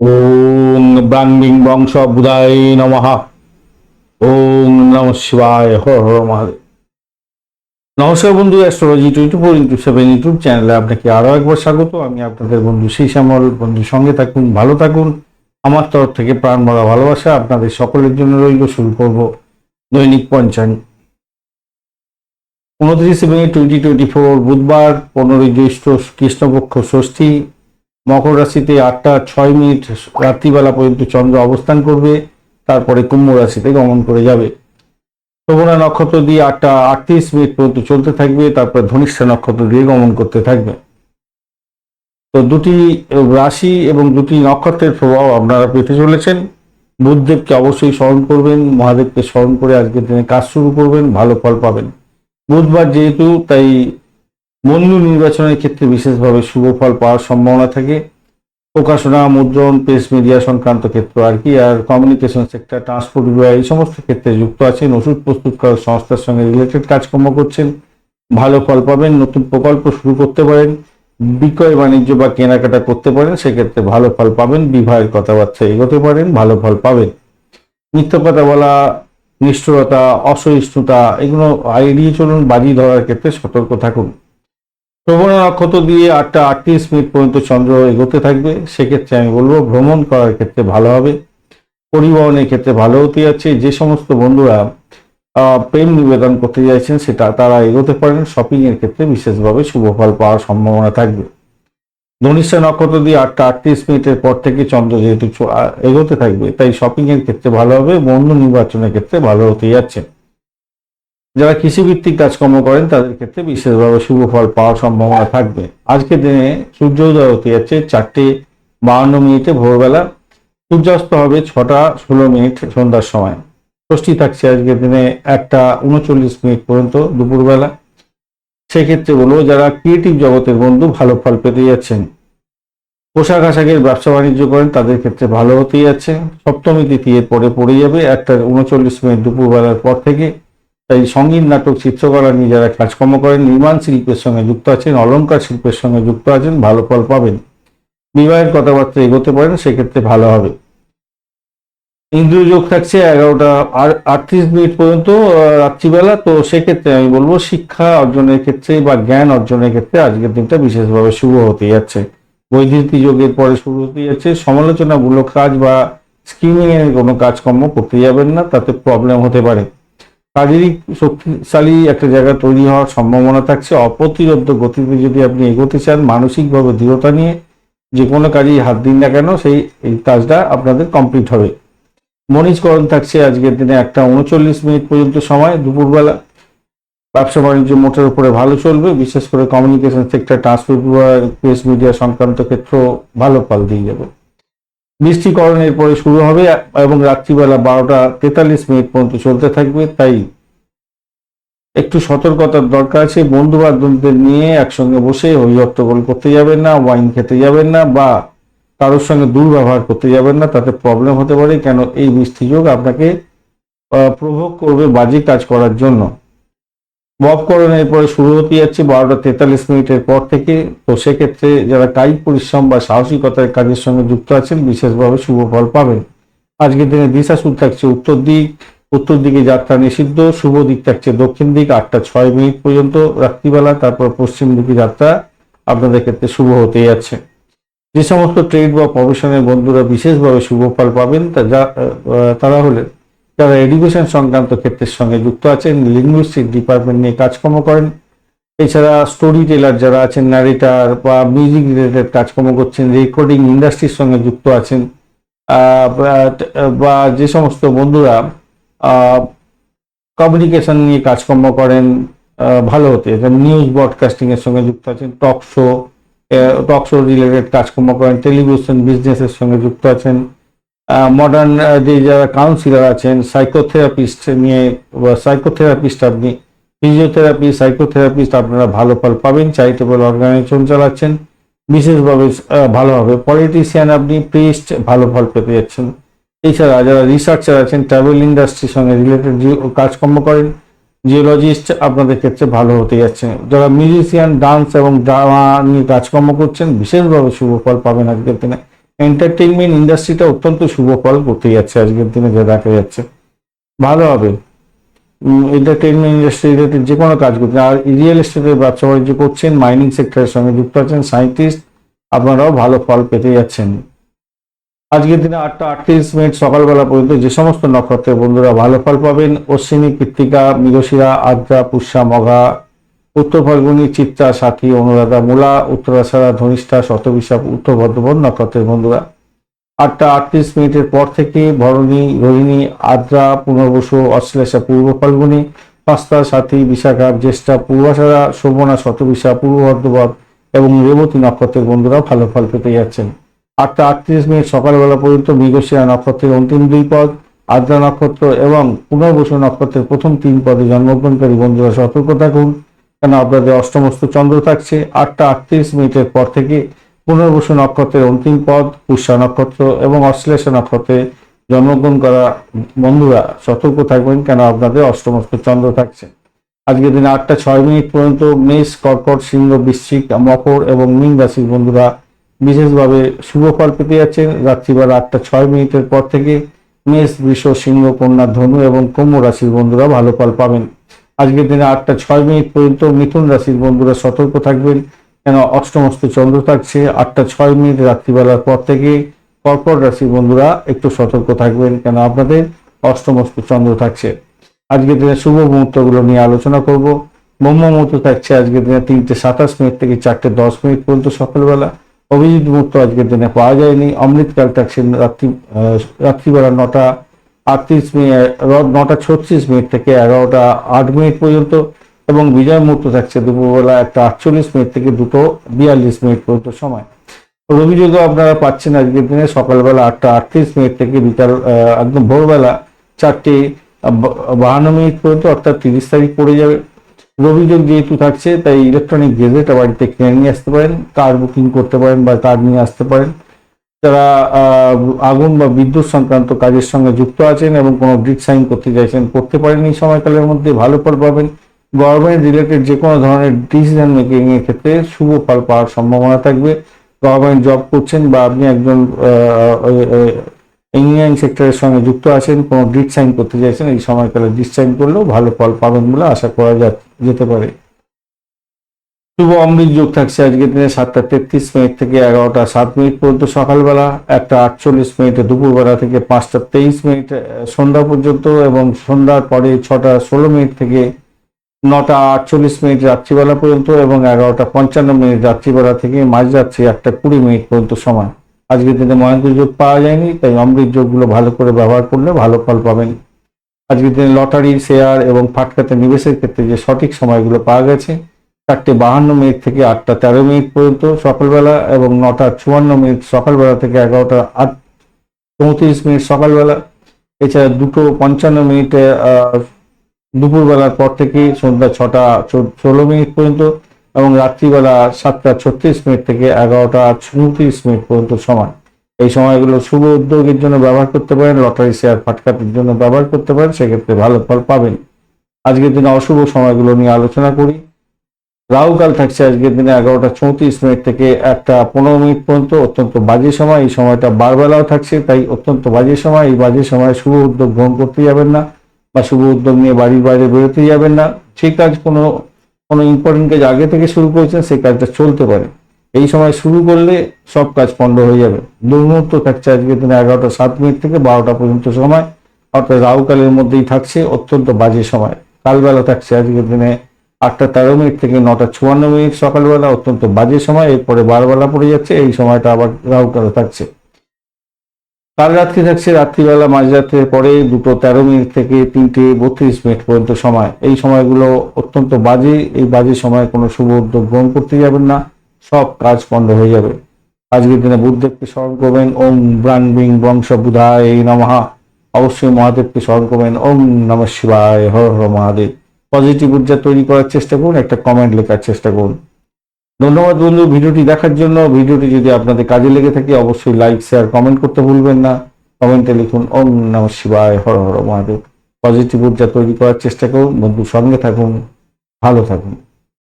ওং ব্রাং বংশ বুধায় নমঃ। ওং নম শিবায়, হর হর মহাদেব। নমস্কার বন্ধু, astrology twenty four into seven YouTube চ্যানেলে আপনাকে আরও একবার স্বাগত। আমি আপনাদের বন্ধু সেই শ্যামল। বন্ধুর সঙ্গে থাকুন, ভালো থাকুন। আমার তরফ থেকে প্রাণ ভরা ভালোবাসা আপনাদের সকলের জন্য রইল, শুরু করব দৈনিক পঞ্চাঙ্গ উনত্রিশে মে টোয়েন্টি টোয়েন্টি ফোর বুধবার, পনেরোই জ্যৈষ্ঠ কৃষ্ণপক্ষ ষষ্ঠী। মকর রাশিতে আটটা ছয় মিনিট রাত্রিবেলা পর্যন্ত চন্দ্র অবস্থান করবে, তারপরে কুম্ভ রাশিতে গমন করে যাবে। শোভনা নক্ষত্র দিয়ে আটটা আটত্রিশ মিনিট পর্যন্ত চলতে থাকবে, তারপর ধনিষ্ঠা নক্ষত্র দিয়ে গমন করতে থাকবে। তো দুটি রাশি এবং দুটি নক্ষত্রের প্রভাব আপনারা পেতে চলেছেন। বুধদেবকে অবশ্যই স্মরণ করবেন, মহাদেবকে স্মরণ করে আজকের দিনে কাজ শুরু করবেন, ভালো ফল পাবেন। বুধবার যেহেতু, তাই বন্ধু নির্বাচনের ক্ষেত্রে বিশেষভাবে শুভ ফল পাওয়ার সম্ভাবনা থাকে। প্রকাশনা, মুদ্রণ, প্রেস, মিডিয়া সংক্রান্ত ক্ষেত্র আর কি, আর কমিউনিকেশন সেক্টর ট্রান্সপোর্ট বিভাগ এই সমস্ত ক্ষেত্রে যুক্ত আছেন। ওষুধ প্রস্তুত প্রস্তুতকারক সংস্থার সঙ্গে রিলেটেড কাজকর্ম করছেন। ভালো ফল পাবেন, নতুন প্রকল্প শুরু করতে পারেন, বিক্রয় বাণিজ্য বা কেনাকাটা করতে পারেন, সেক্ষেত্রে ভালো ফল পাবেন, বিবাহের কথাবার্তা এগোতে পারেন, ভালো ফল পাবেন। মিথ্যা কথা বলা, নিষ্ঠুরতা, অসহিষ্ণুতা, এগুলো এড়িয়ে চলুন, বাজি ধরার ক্ষেত্রে সতর্ক থাকুন। শ্রবণ নক্ষত্র দিয়ে আটটা আটত্রিশ মিনিট পর্যন্ত চন্দ্র এগোতে থাকবে? সেক্ষেত্রে আমি বলব ভ্রমণ করার ক্ষেত্রে ভালো হবে। পরিবহনের ক্ষেত্রে ভালো হতে যাচ্ছে। যে সমস্ত বন্ধুরা প্রেম নিবেদন করতে চাইছেন সেটা তারা এগোতে পারেন। শপিং এর ক্ষেত্রে বিশেষভাবে শুভ ফল পাওয়ার সম্ভাবনা থাকবে। ধনিষ্ঠা নক্ষত্র দিয়ে আটটা আটত্রিশ মিনিটের পর থেকে চন্দ্র যেহেতু এগোতে থাকবে, তাই শপিং এর ক্ষেত্রে ভালো হবে। বন্ধু নির্বাচনের ক্ষেত্রে ভালো হতে যাচ্ছে। যারা কৃষিভিত্তিক কাজকর্ম করেন, তাদের ক্ষেত্রে বিশেষভাবে শুভ ফল পাওয়ার সম্ভাবনা থাকবে। আজকের দিনে সূর্যোদয় হতে যাচ্ছে চারটে বাহান্ন মিনিটে ভোরবেলা। সূর্যাস্ত হবে ছটা ষোলো মিনিট সন্ধ্যার সময়। ষষ্ঠী থাকছে আজকের দিনে একটা উনচল্লিশ মিনিট পর্যন্ত দুপুরবেলা। সেক্ষেত্রে বলব যারা ক্রিয়েটিভ জগতের বন্ধু, ভালো ফল পেতে যাচ্ছেন। পোশাক আশাকের ব্যবসা বাণিজ্য করেন, তাদের ক্ষেত্রে ভালো হতে যাচ্ছে। সপ্তমী তিথি এর পরে পড়ে যাবে একটা উনচল্লিশ মিনিট দুপুরবেলার পর থেকে। তাই সংগীত, নাটক, চিত্রকলা নিয়ে যারা কাজকর্ম করেন, নির্মাণ শিল্পের সঙ্গে যুক্ত আছেন অলঙ্কার শিল্পের সঙ্গে যুক্ত আছেন, ভালো ফল পাবেন। বিবাহের কথাবার্তা এগোতে পারেন সেক্ষেত্রে ভালো হবে। ইন্দ্রিয় যোগ থাকছে এগারোটা আটত্রিশ মিনিট পর্যন্ত রাত্রিবেলা, তো সেক্ষেত্রে আমি বলব শিক্ষা অর্জনের ক্ষেত্রে বা জ্ঞান অর্জনের ক্ষেত্রে আজকের দিনটা বিশেষভাবে শুভ হতে যাচ্ছে। বৈদ্যুতিক যোগের পরে শুরু হতে যাচ্ছে। সমালোচনামূলক কাজ বা স্কিমিং এর কোনো কাজকর্ম করতে যাবেন না, তাতে প্রবলেম হতে পারে। শারীরিক শক্তিশালী একটা জায়গা তৈরি হওয়ার সম্ভাবনা থাকছে। অপ্রতিরোধ গতিতে যদি আপনি এগোতে চান, মানসিকভাবে দৃঢ়তা নিয়ে যে কোনো কাজেই হাত দিন না কেন, সেই এই কাজটা আপনাদের কমপ্লিট হবে। মনিজকরণ থাকছে আজকের দিনে একটা উনচল্লিশ মিনিট পর্যন্ত সময়। দুপুরবেলা ব্যবসা বাণিজ্য মোটের উপরে ভালো চলবে। বিশেষ করে communication sector transport press media সংক্রান্ত ক্ষেত্র ভালো ফল দিয়ে যাবে। বৃষ্টিকরণের পরে শুরু হবে এবং রাত্রিবেলা বারোটা তেতাল্লিশ মিনিট পর্যন্ত চলতে থাকবে, তাই একটু সতর্কতার দরকার আছে। বন্ধু বান্ধবদের নিয়ে একসঙ্গে বসে হই হট্টগোল করতে যাবেন না, ওয়াইন খেতে যাবেন না বা কারোর সঙ্গে দুর্ব্যবহার করতে যাবেন না, তাতে প্রবলেম হতে পারে। কেন? এই বৃষ্টিযোগ আপনাকে প্রভোগ করবে বাজে কাজ করার জন্য। বপকরণের এরপরে শুরু হতে যাচ্ছে বারোটা তেতাল্লিশ মিনিটের পর থেকে। তো সেক্ষেত্রে যারা কায়িক পরিশ্রম বা সাহসিকতার কাজের সঙ্গে যুক্ত আছেন, বিশেষভাবে শুভ ফল পাবেন। আজকের দিনে দিশা সুদ থাকছে উত্তর দিক। উত্তর দিকে যাত্রা নিষিদ্ধ, শুভ দিক থাকছে দক্ষিণ দিক, আটটা ছয় মিনিট পর্যন্ত রাত্রিবেলা, তারপর পশ্চিম দিকে যাত্রা আপনাদের ক্ষেত্রে শুভ হতে যাচ্ছে। যে সমস্ত ট্রেড বা প্রফেশনের বন্ধুরা বিশেষভাবে শুভ ফল পাবেন, তা যা তারা হলেন যারা এডুকেশন সংক্রান্ত ক্ষেত্রের সঙ্গে যুক্ত আছেন লিঙ্গুইস্টিক ডিপার্টমেন্ট নিয়ে কাজকর্ম করেন। এছাড়া স্টোরি টেলার যারা আছেন ন্যারেটার বা মিউজিক রিলেটেড কাজকর্ম করছেন রেকর্ডিং ইন্ডাস্ট্রির সঙ্গে যুক্ত আছেন। বা- যে সমস্ত বন্ধুরা কমিউনিকেশন নিয়ে কাজকর্ম করেন ভালো হতে। নিউজ ব্রডকাস্টিং এর সঙ্গে যুক্ত আছেন talk show talk show related কাজকর্ম করেন টেলিভিশন বিজনেসের সঙ্গে যুক্ত আছেন। মডার্ন যে যারা কাউন্সিলার আছেন সাইকোথেরাপিস্ট নিয়ে, বা সাইকোথেরাপিস্ট আপনি ফিজিওথেরাপি সাইকোথেরাপিস্ট আপনারা ভালো ফল পাবেন চ্যারিটেবল অর্গানাইজেশন চালাচ্ছেন, বিশেষভাবে ভালো হবে পলিটিশিয়ান আপনি প্রিস্ট ভালো ফল পেতে যাচ্ছেন। এছাড়া যারা রিসার্চার আছেন ট্রাভেল ইন্ডাস্ট্রির সঙ্গে রিলেটেড কাজকর্ম করেন জিওলজিস্ট আপনাদের ক্ষেত্রে ভালো হতে যাচ্ছে। যারা মিউজিশিয়ান ডান্স এবং ড্রামা নিয়ে কাজকর্ম করছেন, বিশেষভাবে শুভ ফল পাবেন আজকের দিনে। এন্টারটেইনমেন্ট ইন্ডাস্ট্রিটা অত্যন্ত শুভ ফল করতে যাচ্ছে আজকের দিনে, যা দেখা যাচ্ছে। ভালো হবে। এন্টারটেইনমেন্ট ইন্ডাস্ট্রি যে কোনো কাজ করছেন আর রিয়েল এস্টেটের ব্যবসা বাণিজ্য করছেন মাইনিং সেক্টরের সঙ্গে যুক্ত আছেন সায়েন্টিস্ট আপনারাও ভালো ফল পেতে যাচ্ছেন। আজকের দিনে আটটা আটত্রিশ মিনিট সকালবেলা পর্যন্ত যে সমস্ত নক্ষত্রের বন্ধুরা ভালো ফল পাবেন, অশ্বিনী, কৃত্তিকা, মৃগশিরা, আদ্রা, পুষ্যা মঘা উত্তর ফাল্গুনী চিত্রা সাথী অনুরাধা মূলা উত্তরাশারা ধনিষ্ঠা শতবিশা উত্তর ভদ্রপদ নক্ষত্রের বন্ধুরা। আটটা আটত্রিশ মিনিটের পর থেকে ভরণী, রোহিণী, আদ্রা, পুনর্বসু, অশ্লেষা পূর্ব ফাল্গুনী, পাঁচটা সাথী, বিশাখা, জ্যেষ্ঠা, পূর্বাশারা, শোভনা শতবিশা পূর্ব ভদ্রপদ এবং রেবতী নক্ষত্রের বন্ধুরা ভালো ফল পেতে যাচ্ছেন। আটটা আটত্রিশ মিনিট সকালবেলা পর্যন্ত মৃগশিরা নক্ষত্রের অন্তিম দুই পদ, আদ্রা নক্ষত্র এবং পুনর্বসু নক্ষত্রের প্রথম তিন পদে জন্মগ্রহণকারী বন্ধুরা সতর্ক থাকুন। কেন আপনাদের অষ্টমস্ত চন্দ্র থাকছে? আটটা আটত্রিশ মিনিটের পর থেকে পুনর্বসু নক্ষত্রের অন্তিম পদ, পুষ্যা নক্ষত্র এবং অশ্লেষা নক্ষত্রে জন্মগ্রহণ করা বন্ধুরা সতর্ক থাকবেন কেন আপনাদের অষ্টমস্ত চন্দ্র থাকছে। আজকের দিনে আটটা ছয় মিনিট পর্যন্ত মেষ, কর্কট, সিংহ, বৃশ্চিক, মকর এবং মীন রাশির বন্ধুরা বিশেষভাবে শুভ ফল পেতে যাচ্ছেন। রাত্রিবেলা আটটা ছয় মিনিটের পর থেকে মেষ, বৃষ, সিংহ, কন্যা, ধনু এবং কুম্ভ রাশির বন্ধুরা ভালো ফল পাবেন। আজকের দিনে আটটা ছয় মিনিট পর্যন্ত মিথুন রাশির বন্ধুরা সতর্ক থাকবেন। কেন অষ্টমস্ত চন্দ্র থাকছে, আটটা ছয় মিনিট রাত্রিবেলার পর থেকে কর্কট রাশির বন্ধুরা একটু সতর্ক থাকবেন, কেন আপনাদের অষ্টমস্ত চন্দ্র থাকছে। আজকের দিনে শুভ মুহূর্তগুলো নিয়ে আলোচনা করব। ব্রহ্ম মুহূর্ত থাকছে আজকের দিনে তিনটে সাতাশ মিনিট থেকে চারটে দশ মিনিট পর্যন্ত সকালবেলা। অভিজিৎ মুহূর্ত আজকের দিনে পাওয়া যায়নি। অমৃতকাল থাকছে রাত্রি রাত্রিবেলা নটা আটত্রিশ মিনিট নটা ছত্রিশ মিনিট থেকে এগারোটা আট মিনিট পর্যন্ত এবং বিজয় মুহূর্ত থাকছে দুপুরবেলা একটা আটচল্লিশ মিনিট থেকে দুটো বিয়াল্লিশ মিনিট পর্যন্ত সময়। রবি যোগও আপনারা পাচ্ছেন আজকের দিনে, সকালবেলা আটটা আটত্রিশ মিনিট থেকে বিকাল একদম ভোরবেলা চারটে বাহান্ন মিনিট পর্যন্ত, অর্থাৎ তিরিশ তারিখ পড়ে যাবে। রবি যোগ যেহেতু থাকছে, তাই ইলেকট্রনিক গেজেট বাড়িতে কিনে নিয়ে আসতে পারেন, কার বুকিং করতে পারেন বা কার নিয়ে আসতে পারেন। যারা আগুন বা বিদ্যুৎ সংক্রান্ত কাজের সঙ্গে যুক্ত আছেন এবং কোনো গ্রিড সাইন করতে চাইছেন, করতে পারেন এই সময়কালের মধ্যে, ভালো ফল পাবেন। গভর্নমেন্ট রিলেটেড যে কোনো ধরনের ডিসিশন মেকিং এর ক্ষেত্রে শুভ ফল পাওয়ার সম্ভাবনা থাকবে। গভর্নমেন্ট জব করছেন বা আপনি একজন ইঞ্জিনিয়ারিং সেক্টরের সঙ্গে যুক্ত আছেন, কোনো গ্রিড সাইন করতে চাইছেন, এই সময়কালে গ্রিড সাইন করলেও ভালো ফল পাবেন বলে আশা করা যেতে পারে। শুভ অমৃত যোগ থাকছে আজকের দিনে সাতটা তেত্রিশ মিনিট থেকে এগারোটা সাত মিনিট পর্যন্ত সকালবেলা, একটা আটচল্লিশ মিনিটে দুপুরবেলা থেকে পাঁচটা তেইশ মিনিট সন্ধ্যা পর্যন্ত এবং সন্ধ্যার পরে ছটা ষোলো মিনিট থেকে নটা আটচল্লিশ মিনিট রাত্রিবেলা পর্যন্ত এবং এগারোটা পঞ্চান্ন মিনিট রাত্রিবেলা থেকে মাঝরাত্রি একটা কুড়ি মিনিট পর্যন্ত সময় আজকের দিনে মহেন্দ্র যোগ পাওয়া যায়নি, তাই অমৃত যোগগুলো ভালো করে ব্যবহার করলে ভালো ফল পাবেন। আজকের দিনে লটারি শেয়ার এবং ফাটকাতে নিবেশের ক্ষেত্রে যে সঠিক সময়গুলো পাওয়া গেছে চারটে বাহান্ন মিনিট থেকে আটটা তেরো মিনিট পর্যন্ত সকালবেলা এবং নটা চুয়ান্ন মিনিট সকালবেলা থেকে এগারোটা আট চৌত্রিশ মিনিট সকালবেলা। এছাড়া দুটো পঞ্চান্ন মিনিটে দুপুরবেলার পর থেকে সন্ধ্যা ছটা ষোলো মিনিট পর্যন্ত এবং রাত্রিবেলা সাতটা ছত্রিশ মিনিট থেকে এগারোটা চৌত্রিশ মিনিট পর্যন্ত সময় এই সময়গুলো শুভ উদ্যোগের জন্য ব্যবহার করতে পারেন, লটারি শেয়ার ফাটকাতের জন্য ব্যবহার করতে পারেন, সেক্ষেত্রে ভালো ফল পাবেন। আজকের দিনে অশুভ সময়গুলো নিয়ে আলোচনা করি। রাহুকাল থাকছে আজকের দিনে এগারোটা চৌত্রিশ মিনিট থেকে একটা পনেরো মিনিট পর্যন্ত, অত্যন্ত বাজে সময়। এই সময়টা বারবেলাও থাকছে, তাই অত্যন্ত বাজে সময়। এই বাজে সময় শুভ উদ্যোগ গ্রহণ করতে যাবেন না বা শুভ উদ্যোগ নিয়ে বাড়ির বাইরে বেরোতে যাবেন না। সেই কাজ কোনো কোনো ইম্পর্টেন্ট কাজ আগে থেকে শুরু করেছেন, সেই কাজটা চলতে পারে। এই সময় শুরু করলে সব কাজ পণ্ড হয়ে যাবে। দুর্মুহূর্ত থাকছে আজকের দিনে এগারোটা সাত মিনিট থেকে বারোটা পর্যন্ত সময়। অর্থাৎ রাহুকালের মধ্যেই থাকছে অত্যন্ত বাজে সময়। কালবেলা থাকছে আজকের দিনে আটটা তেরো মিনিট থেকে নটা চুয়ান্ন মিনিট সকালবেলা, অত্যন্ত বাজে সময়। এরপরে বারবেলা পড়ে যাচ্ছে, এই সময়টা আবার রাহুকালে থাকছে। কাল রাত্রি থাকছে, রাত্রিবেলা মাঝরাত্রের পরে দুটো তেরো মিনিট থেকে তিনটে বত্রিশ মিনিট পর্যন্ত সময়। এই সময়গুলো অত্যন্ত বাজে, এই বাজে সময় কোনো শুভ উদ্যোগ গ্রহণ করতে যাবেন না, সব কাজ বন্ধ হয়ে যাবে। আজকের দিনে বুদ্ধদেবকে স্মরণ করবেন, ওম ব্রাণ বিং বংশ বুধায় নমহা অবশ্যই মহাদেবকে স্মরণ করবেন, ওম নম শিবায়, হর হর মহাদেব। পজিটিভ ঊর্জা তৈরি করার চেষ্টা করুন একটা কমেন্ট লেখার চেষ্টা করুন ধন্যবাদ বন্ধু ভিডিওটি দেখার জন্য ভিডিওটি যদি আপনাদের কাজে লেগে থাকে অবশ্যই লাইক শেয়ার কমেন্ট করতে ভুলবেন না। কমেন্টে লিখুন, ওম নম শিবায়, হর হর মহাদেব। পজিটিভ ঊর্জা তৈরি করার চেষ্টা করুন। বন্ধু সঙ্গে থাকুন, ভালো থাকুন।